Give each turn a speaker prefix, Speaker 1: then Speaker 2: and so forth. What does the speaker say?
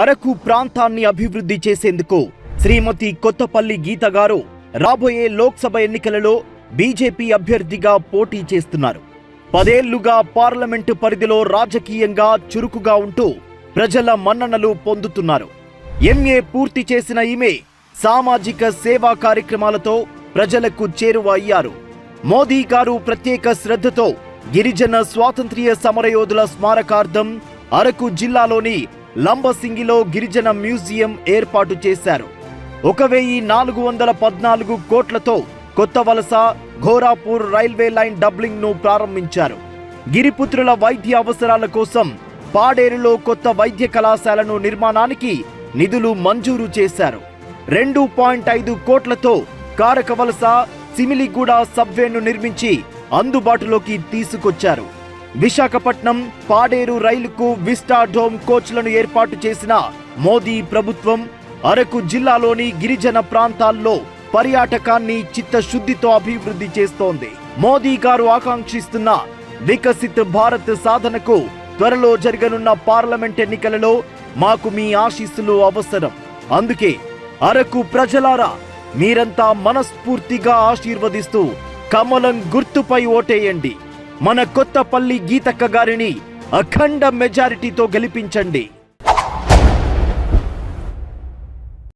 Speaker 1: అరకు ప్రాంతాన్ని అభివృద్ధి చేసేందుకు శ్రీమతి కొత్తపల్లి గీత గారు రాబోయే లోక్సభ ఎన్నికలలో బీజేపీ అభ్యర్థిగా పోటీ చేస్తున్నారు. పదేళ్ళుగా పార్లమెంటు పరిధిలో రాజకీయంగా చురుకుగా ఉంటూ ప్రజల మన్ననలు పొందుతున్నారు. ఎంఏ పూర్తి చేసిన ఈమె సామాజిక సేవా కార్యక్రమాలతో ప్రజలకు చేరువ అయ్యారు. మోదీ గారు ప్రత్యేక శ్రద్ధతో గిరిజన స్వాతంత్ర్య సమరయోధుల స్మారకార్థం అరకు జిల్లాలోని లంబసింగిలో గిరిజన మ్యూజియం ఏర్పాటు చేశారు. ఒక వెయ్యి నాలుగు వందల పద్నాలుగు కోట్లతో కొత్త వలస ఘోరాపూర్ రైల్వే లైన్ డబ్లింగ్ను ప్రారంభించారు. గిరిపుత్రుల వైద్య అవసరాల కోసం పాడేరులో కొత్త వైద్య కళాశాలను నిర్మాణానికి నిధులు మంజూరు చేశారు. రెండు పాయింట్ ఐదు కోట్లతో కారకవలస సిమిలిగూడ సబ్వేను నిర్మించి అందుబాటులోకి తీసుకొచ్చారు. విశాఖపట్నం పాడేరు రైలుకు విస్టా డోమ్ కోచ్లను ఏర్పాటు చేసిన మోదీ ప్రభుత్వం అరకు జిల్లాలోని గిరిజన ప్రాంతాల్లో పర్యాటకాన్ని చిత్తశుద్ధితో అభివృద్ధి చేస్తోంది. మోదీ గారు ఆకాంక్షిస్తున్న వికసిత్ భారత్ సాధనకు త్వరలో జరగనున్న పార్లమెంట్ ఎన్నికలలో మాకు మీ ఆశీస్సులు అవసరం. అందుకే అరకు ప్రజలారా మీరంతా మనస్ఫూర్తిగా ఆశీర్వదిస్తూ కమలం గుర్తుపై ఓటేయండి. మన కొత్తపల్లి గీతక్క గారిని అఖండ మెజారిటీతో గెలిపించండి.